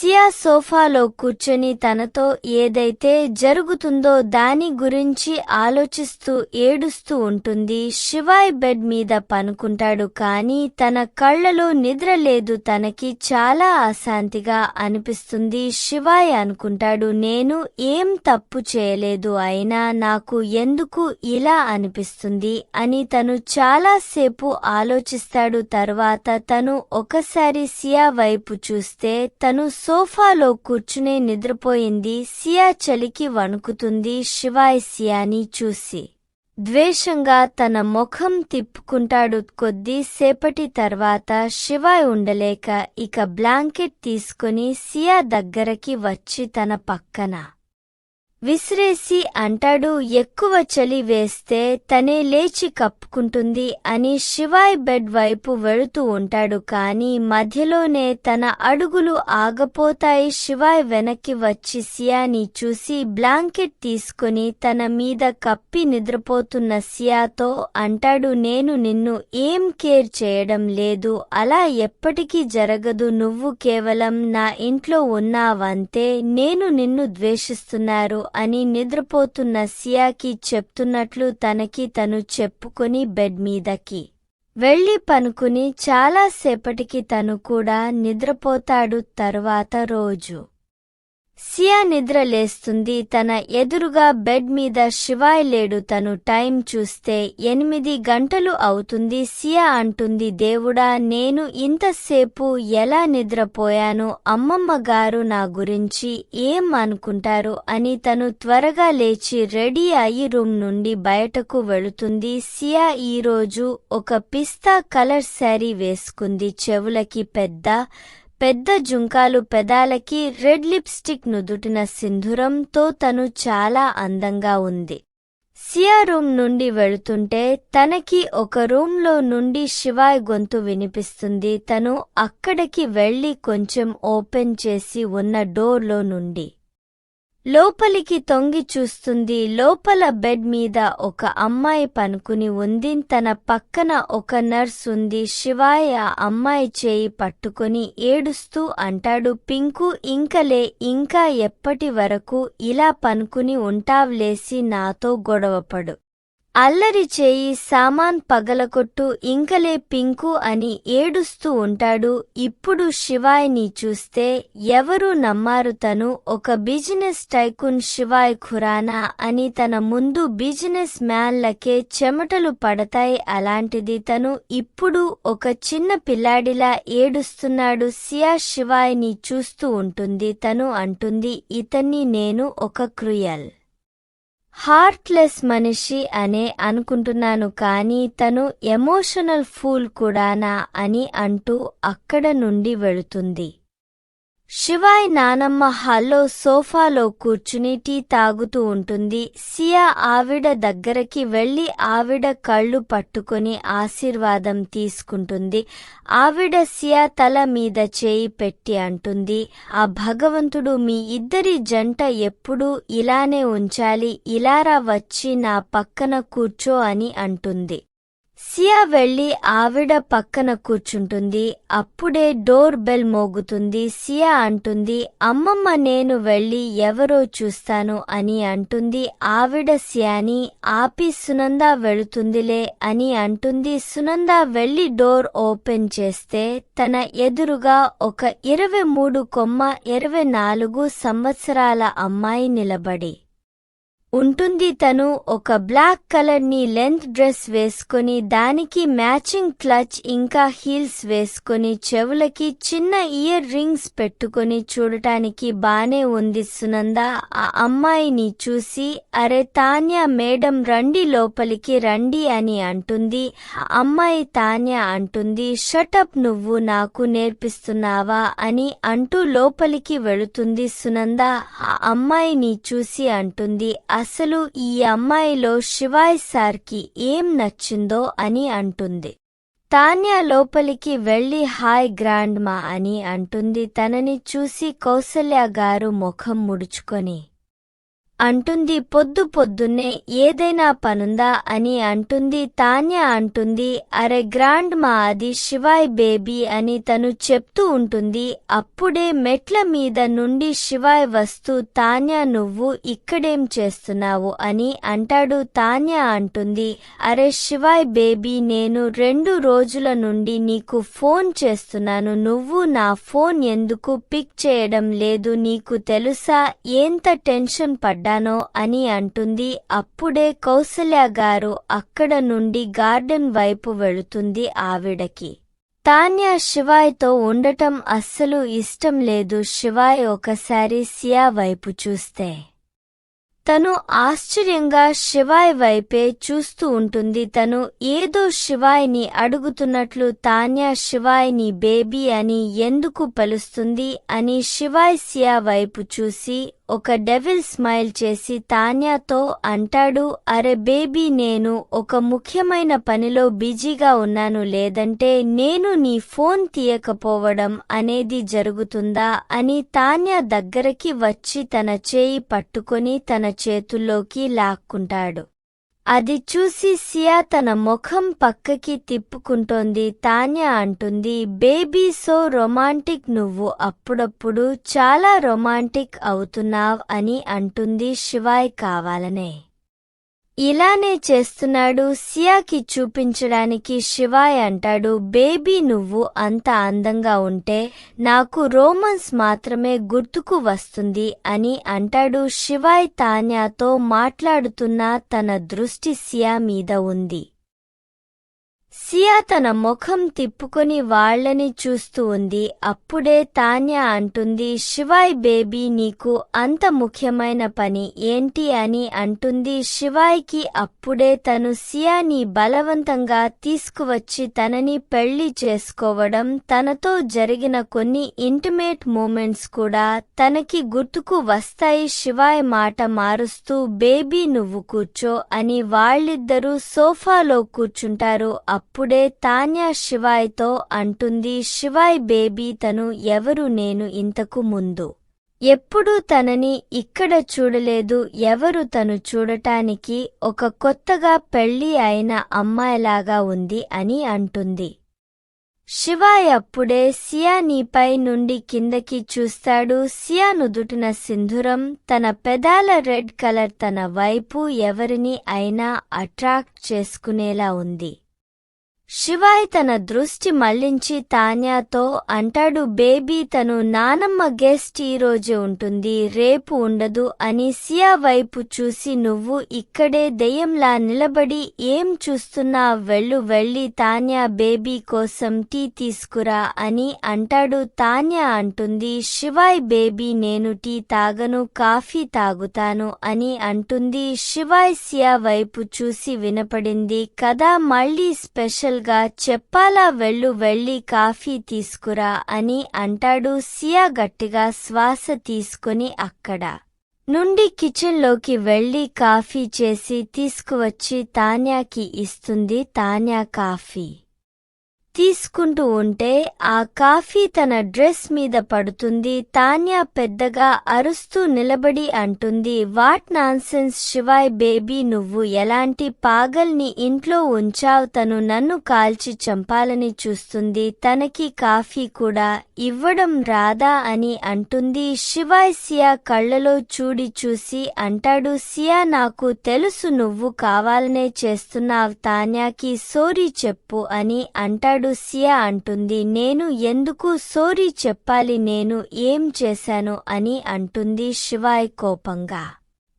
సియా సోఫాలో కూర్చొని తనతో ఏదైతే జరుగుతుందో దాని గురించి ఆలోచిస్తూ ఏడుస్తూ ఉంటుంది. శివాయ్ బెడ్ మీద పనుకుంటాడు కాని తన కళ్ళలో నిద్ర లేదు. తనకి చాలా అశాంతిగా అనిపిస్తుంది. శివాయ్ అనుకుంటాడు నేను ఏం తప్పు చేయలేదు. అయినా నాకు ఎందుకు ఇలా అనిపిస్తుంది? అని తను చాలాసేపు ఆలోచిస్తాడు. తర్వాత తను ఒకసారి సియా వైపు చూస్తే తను సోఫాలో కూర్చునే నిద్రపోయింది. సియా చలికి వణుకుతుంది. శివాయ్ సియాని చూసి ద్వేషంగా తన ముఖం తిప్పుకుంటాడు. కొద్దీ సేపటి తర్వాత శివాయ్ ఉండలేక ఇక బ్లాంకెట్ తీసుకుని సియా దగ్గరకి వచ్చి తన పక్కన విసిరేసి అంటాడు ఎక్కువ చలి వేస్తే తనే లేచి కప్పుకుంటుంది అని శివాయ్ బెడ్ వైపు వెళుతూ ఉంటాడు. కాని మధ్యలోనే తన అడుగులు ఆగపోతాయి. శివాయ్ వెనక్కి వచ్చి సియాని చూసి బ్లాంకెట్ తీసుకుని తన మీద కప్పి నిద్రపోతున్న సియాతో అంటాడు నేను నిన్ను ఏం కేర్ చేయడం లేదు. అలా ఎప్పటికీ జరగదు. నువ్వు కేవలం నా ఇంట్లో ఉన్నావంతే. నేను నిన్ను ద్వేషిస్తున్నారు. అని నిద్రపోతున్న సియాకి చెప్తున్నట్లు తనకి తను చెప్పుకొని బెడ్ మీదకి వెళ్ళి పనుకుని చాలాసేపటికి తను కూడా నిద్రపోతాడు తరువాత రోజు. సియా నిద్ర లేస్తుంది. తన ఎదురుగా బెడ్ మీద శివాయ్ లేడు. తను టైం చూస్తే ఎనిమిది గంటలు అవుతుంది. సియా అంటుంది దేవుడా నేను ఇంతసేపు ఎలా నిద్రపోయాను? అమ్మమ్మ గారు నా గురించి ఏం అనుకుంటారు? అని తను త్వరగా లేచి రెడీ అయి రూమ్ నుండి బయటకు వెళుతుంది. సియా ఈరోజు ఒక పిస్తా కలర్ శారీ వేసుకుంది. చెవులకి పెద్ద పెద్ద జుంకాలు పెదాలకి రెడ్ లిప్స్టిక్ నుదుటిన సింధూరంతో తను చాలా అందంగా ఉంది. సియా రూమ్ నుండి వెళుతుంటే తనకి ఒక రూంలో నుండి శివాయ్ గొంతు వినిపిస్తుంది. తను అక్కడికి వెళ్ళి కొంచెం ఓపెన్ చేసి ఉన్న డోర్లో నుండి లోపలికి తొంగి చూస్తుంది లోపల బెడ్ మీద ఒక అమ్మాయి పనుకుని ఉంది. తన పక్కన ఒక నర్స్ ఉంది. శివాయ్ ఆ అమ్మాయి చేయి పట్టుకుని ఏడుస్తూ అంటాడు పింకు ఇంకలే ఇంకా ఎప్పటి వరకు ఇలా పనుకుని ఉంటావ్లేసి నాతో గొడవపడు అల్లరి చేయి సామాన్ పగలకొట్టు ఇంకలే పింకు అని ఏడుస్తూ ఉంటాడు. ఇప్పుడు శివాయ్ని చూస్తే ఎవరు నమ్మారు తను? ఒక బిజినెస్ టైకున్ శివాయ్ ఖురానా అని తన ముందు బిజినెస్ మ్యాన్లకే చెమటలు పడతాయి. అలాంటిది తను ఇప్పుడు ఒక చిన్న పిల్లాడిలా ఏడుస్తున్నాడు. సియా శివాయ్ని చూస్తూ ఉంటుంది. తను అంటుంది ఇతన్ని నేను ఒక క్రుయల్ హార్ట్లెస్ మనిషి అనే అనుకుంటున్నాను కానీ తను ఎమోషనల్ ఫూల్ కూడానా అని అంటూ అక్కడ నుండి వెళుతుంది. శివాయ్ నానమ్మ హాల్లో సోఫాలో కూర్చుని టీ తాగుతూ ఉంటుంది. సియా ఆవిడ దగ్గరకి వెళ్ళి ఆవిడ కళ్ళు పట్టుకొని ఆశీర్వాదం తీసుకుంటుంది. ఆవిడ సియా తల మీద చేయి పెట్టి అంటుంది. ఆ భగవంతుడు మీ ఇద్దరి జంట ఎప్పుడూ ఇలానే ఉంచాలి. ఇలారా వచ్చి నా పక్కన కూర్చో అని అంటుంది. సియా వెళ్ళి ఆవిడ పక్కన కూర్చుంటుంది. అప్పుడే డోర్ బెల్ మోగుతుంది. సియా అంటుంది అమ్మమ్మ నేను వెళ్ళి ఎవరో చూస్తాను అని అంటుంది. ఆవిడ సియాని ఆపి సునంద వెళుతుందిలే అని అంటుంది. సునంద వెళ్ళి డోర్ ఓపెన్ చేస్తే తన ఎదురుగా ఒక ఇరవై మూడు కొమ్మ ఇరవై నాలుగు సంవత్సరాల అమ్మాయి నిలబడి ఉంటుంది తను ఒక బ్లాక్ కలర్ని లెంత్ డ్రెస్ వేసుకొని దానికి మ్యాచింగ్ క్లచ్ ఇంకా హీల్స్ వేసుకొని చెవులకి చిన్న ఇయర్ రింగ్స్ పెట్టుకొని చూడటానికి బానే ఉంది సునంద. ఆ అమ్మాయిని చూసి అరే తాన్య మేడం రండి లోపలికి రండి అని అంటుంది. ఆ అమ్మాయి తాన్య అంటుంది షటప్ నువ్వు నాకు నేర్పిస్తున్నావా అని అంటూ లోపలికి వెళుతుంది సునంద. ఆ అమ్మాయిని చూసి అంటుంది అసలు ఈ అమ్మాయిలో శివాయ్ సార్కి ఏం నచ్చిందో అని అంటుంది. తాన్య లోపలికి వెళ్ళి హాయ్ గ్రాండ్ మా అని అంటుంది తనని చూసి కౌసల్య గారు ముఖం ముడుచుకొని. అంటుంది పొద్దు పొద్దున్నే ఏదైనా పనుందా? అని అంటుంది తాన్య అంటుంది అరే గ్రాండ్ మా అది శివాయ్ బేబీ అని తను చెప్తూ ఉంటుంది. అప్పుడే మెట్ల మీద నుండి శివాయ్ వస్తూ తాన్య నువ్వు ఇక్కడేం చేస్తున్నావు? అని అంటాడు. తాన్య అంటుంది అరే శివాయ్ బేబీ నేను రెండు రోజుల నుండి నీకు ఫోన్ చేస్తున్నాను. నువ్వు నా ఫోన్ ఎందుకు పిక్ చేయడం లేదు? నీకు తెలుసా? ఎంత టెన్షన్ పడ్డా పడ్డానో అని అంటుంది. అప్పుడే కౌసల్య గారు అక్కడ నుండి గార్డెన్ వైపు వెళుతుంది ఆవిడకి. తాన్య శివాయ్తో ఉండటం అస్సలు ఇష్టం లేదు. శివాయ్ ఒకసారి సియా వైపు చూస్తే. తను ఆశ్చర్యంగా శివాయ్ వైపే చూస్తూ ఉంటుంది. తను ఏదో శివాయ్ని అడుగుతున్నట్లు తాన్య శివాయ్ని బేబీ అని ఎందుకు పలుస్తుంది అని శివాయ్ సియా వైపు చూసి ఒక డెవిల్ స్మైల్ చేసి తాన్యాతో అంటాడు అరే బేబీ నేను ఒక ముఖ్యమైన పనిలో బిజీగా ఉన్నాను లేదంటే నేను నీ ఫోన్ తీయకపోవడం అనేది జరుగుతుందా? అని తాన్య దగ్గరకి వచ్చి తన చేయి పట్టుకొని తన చేతుల్లోకి లాక్కుంటాడు. అది చూసి సియా తన ముఖం పక్కకి తిప్పుకుంటోంది. తాన్య అంటుంది బేబీ సో రొమాంటిక్ నువ్వు అప్పుడప్పుడు. చాలా రొమాంటిక్ అవుతున్నావ్ అని అంటుంది శివాయ్ కావాలనే. ఇలానే చేస్తున్నాడు సియాకి చూపించడానికి శివాయ్ అంటాడు బేబీ నువ్వు అంత అందంగా ఉంటే నాకు రోమన్స్ మాత్రమే గుర్తుకు వస్తుంది అని అంటాడు శివాయ్ తాన్యాతో మాట్లాడుతున్న తన దృష్టి సియా మీద ఉంది. సియా తన ముఖం తిప్పుకొని వాళ్ళని చూస్తూ ఉంది. అప్పుడే తాన్యా అంటుంది శివాయ్ బేబీ నీకు అంత ముఖ్యమైన పని ఏంటి అని అంటుంది. శివాయ్కి అప్పుడే తను సియాని బలవంతంగా తీసుకువచ్చి తనని పెళ్ళి చేసుకోవడం తనతో జరిగిన కొన్ని ఇంటిమేట్ మూమెంట్స్ కూడా తనకి గుర్తుకు వస్తాయి. శివాయ్ మాట మారుస్తూ బేబీ నువ్వు కూర్చో అని వాళ్ళిద్దరూ సోఫాలో కూర్చుంటారు. అప్పుడు తాన్య శివాయ్తో అంటుంది శివాయ్ బేబీ తను ఎవరు నేను ఇంతకు ముందు? ఎప్పుడూ తనని ఇక్కడ చూడలేదు ఎవరు తను చూడటానికి ఒక కొత్తగా పెళ్ళి అయిన అమ్మాయిలాగా ఉంది అని అంటుంది. శివాయ్ అప్పుడే సియా నీపై నుండి కిందకి చూస్తాడు. సియా నుదుటిన సింధురం తన పెదాల రెడ్ కలర్ తన వైపు ఎవరిని అయినా అట్రాక్ట్ చేసుకునేలా ఉంది. శివాయ్ తన దృష్టి మళ్ళించి తాన్యాతో అంటాడు బేబీ తను నానమ్మ గెస్ట్ ఈరోజు రోజే ఉంటుంది రేపు ఉండదు అని సియా వైపు చూసి నువ్వు ఇక్కడే దెయ్యంలా నిలబడి ఏం చూస్తున్నా వెళ్ళు వెళ్ళి తాన్యా బేబీ కోసం టీ తీసుకురా అని అంటాడు. తాన్యా అంటుంది శివాయ్ బేబీ నేను టీ తాగను కాఫీ తాగుతాను అని అంటుంది. శివాయ్ సియా వైపు చూసి వినపడింది కదా మళ్ళీ స్పెషల్ గా చెప్పాలా వెళ్ళు వెళ్ళి కాఫీ తీసుకురా అని అంటాడు సియా గట్టిగా శ్వాస తీసుకుని అక్కడ. నుండి కిచెన్లోకి వెళ్ళి కాఫీ చేసి తీసుకువచ్చి తాన్యాకి ఇస్తుంది తాన్యా కాఫీ. తీసుకుంటూ ఉంటే ఆ కాఫీ తన డ్రెస్ మీద పడుతుంది. తాన్యా పెద్దగా అరుస్తూ నిలబడి అంటుంది వాట్ నాన్సెన్స్ శివాయ్ బేబీ నువ్వు ఎలాంటి పాగల్ని ఇంట్లో ఉంచావు? తను నన్ను కాల్చి చంపాలని చూస్తుంది. తనకి కాఫీ కూడా ఇవ్వడం రాదా అని అంటుంది. శివాయ్ సియా కళ్ళలో చూడి చూసి అంటాడు సియా నాకు తెలుసు నువ్వు కావాలనే చేస్తున్నావు. తాన్యాకి సోరీ చెప్పు అని అంటాడు. సియా అంటుంది నేను ఎందుకు సోరీ చెప్పాలి? నేను ఏం చేశాను? అని అంటుంది శివాయ్ కోపంగా.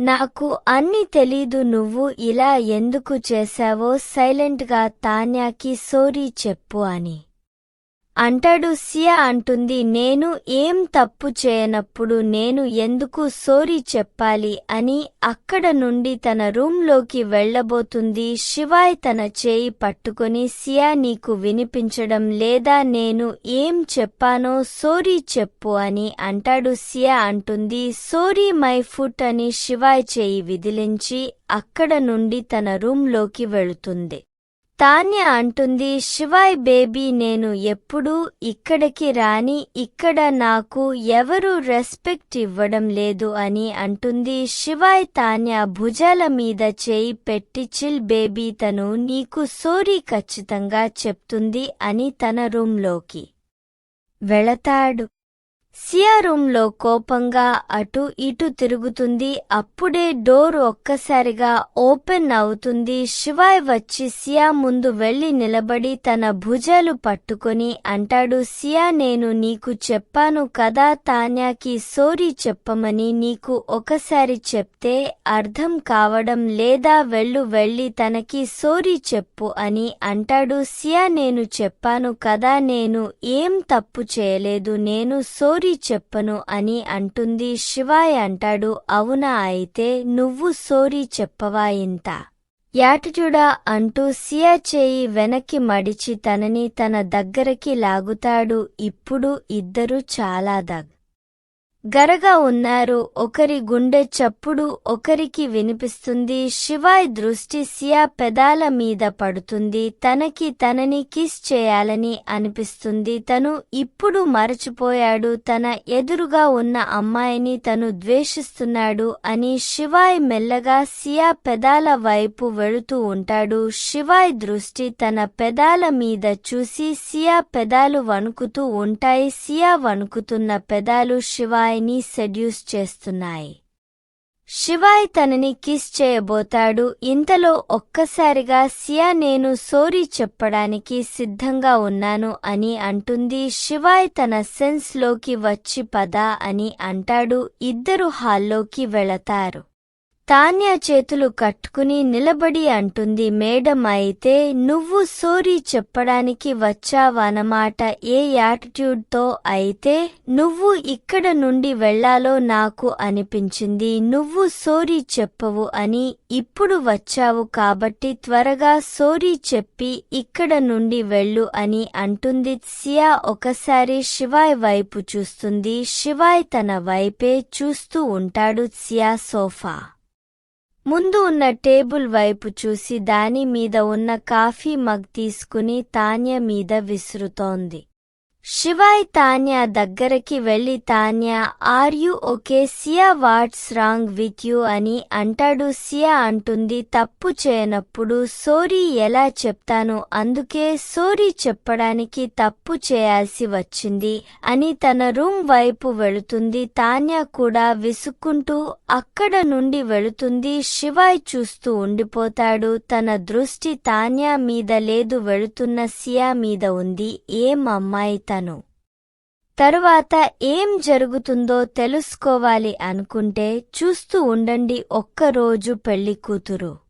నాకు అన్ని తెలీదు నువ్వు ఇలా ఎందుకు చేశావో సైలెంట్గా తాన్యాకి సోరీ చెప్పు అని. అంటాడు సియా అంటుంది నేను ఏం తప్పు చేయనప్పుడు నేను ఎందుకు సోరీ చెప్పాలి అని అక్కడ నుండి తన రూంలోకి వెళ్ళబోతుంది శివాయ్ తన చేయి పట్టుకొని సియా నీకు వినిపించడం లేదా? నేను ఏం చెప్పానో సోరీ చెప్పు అని అంటాడు. సియా అంటుంది సోరీ మై ఫుట్ అని శివాయ్ చేయి విదిలించి అక్కడ నుండి తన రూంలోకి వెళుతుంది. తాన్య అంటుంది శివాయ్ బేబీ నేను ఎప్పుడూ ఇక్కడికి రాని ఇక్కడ నాకు ఎవరు రెస్పెక్ట్ ఇవ్వడం లేదు అని అంటుంది. శివాయ్ తాన్య భుజాల మీద చేయి పెట్టి చిల్ బేబీ తను నీకు సోరీ ఖచ్చితంగా చెప్తుంది అని తన రూంలోకి వెళతాడు. సియా రూంలో కోపంగా అటు ఇటు తిరుగుతుంది. అప్పుడే డోర్ ఒక్కసారిగా ఓపెన్ అవుతుంది. శివాయ్ వచ్చి సియా ముందు వెళ్ళి నిలబడి తన భుజాలు పట్టుకొని అంటాడు సియా నేను నీకు చెప్పాను కదా తాన్యాకి సోరీ చెప్పమని. నీకు ఒకసారి చెప్తే అర్థం కావడం లేదా వెళ్ళు వెళ్ళి తనకి సోరీ చెప్పు అని అంటాడు. సియా నేను చెప్పాను కదా నేను ఏం తప్పు చేయలేదు. నేను సోరీ చెప్పను అని అంటుంది శివాయ్ అంటాడు అవునా అయితే నువ్వు సోరీ చెప్పవా ఇంత? యాటిట్యూడా అంటూ సియా చేయి వెనక్కి మడిచి తనని తన దగ్గరకి లాగుతాడు ఇప్పుడు ఇద్దరు చాలా దగ్ గరగా ఉన్నారు. ఒకరి గుండె చప్పుడు ఒకరికి వినిపిస్తుంది. శివాయ్ దృష్టి సియా పెదాల మీద పడుతుంది. తనకి తనని కిస్ చేయాలని అనిపిస్తుంది. తను ఇప్పుడు మరచిపోయాడు. తన ఎదురుగా ఉన్న అమ్మాయిని తను ద్వేషిస్తున్నాడు అని శివాయ్ మెల్లగా సియా పెదాల వైపు వెళుతూ ఉంటాడు. శివాయ్ దృష్టి తన పెదాల మీద చూసి సియా పెదాలు వణుకుతూ ఉంటాయి. సియా వణుకుతున్న పెదాలు శివాయ్ ని సెడ్యూస్ చేస్తున్నాయి. శివాయ్ తనని కిస్ చేయబోతాడు. ఇంతలో ఒక్కసారిగా సియా నేను సోరీ చెప్పడానికి సిద్ధంగా ఉన్నాను అని అంటుంది. శివాయ్ తన సెన్స్లోకి వచ్చి పద అని అంటాడు. ఇద్దరు హాల్లోకి వెళతారు. తాన్య చేతులు కట్టుకుని నిలబడి అంటుంది మేడం అయితే నువ్వు సోరీ చెప్పడానికి వచ్చావన్నమాట ఏ యాటిట్యూడ్తో అయితే నువ్వు ఇక్కడ నుండి వెళ్ళాలో నాకు అనిపించింది. నువ్వు సోరీ చెప్పవు అని ఇప్పుడు వచ్చావు కాబట్టి త్వరగా సోరీ చెప్పి ఇక్కడ నుండి వెళ్ళు అని అంటుంది. సియా ఒకసారి శివాయ్ వైపు చూస్తుంది. శివాయ్ తన వైపే చూస్తూ ఉంటాడు సియా సోఫా. ముందు ఉన్న టేబుల్ వైపు చూసి దాని మీద ఉన్న కాఫీ మగ్ తీసుకుని తాన్య మీద విసురుతోంది. శివాయ్ తాన్యా దగ్గరకి వెళ్ళి Tanya are you okay? Siya what's wrong with you? అని అంటాడు. సియా అంటుంది తప్పు చేయనప్పుడు సోరీ ఎలా చెప్తాను? అందుకే సోరీ చెప్పడానికి తప్పు చేయాల్సి వచ్చింది అని తన రూమ్ వైపు వెళుతుంది. తాన్యా కూడా విసుక్కుంటూ అక్కడ నుండి వెళుతుంది. శివాయ్ చూస్తూ ఉండిపోతాడు. తన దృష్టి తాన్యా మీద లేదు వెళుతున్న సియా మీద ఉంది. ఏం అమ్మాయి తను తరువాత ఏం జరుగుతుందో తెలుసుకోవాలి అనుకుంటే చూస్తూ ఉండండి ఒక్కరోజు పెళ్ళి కూతురు.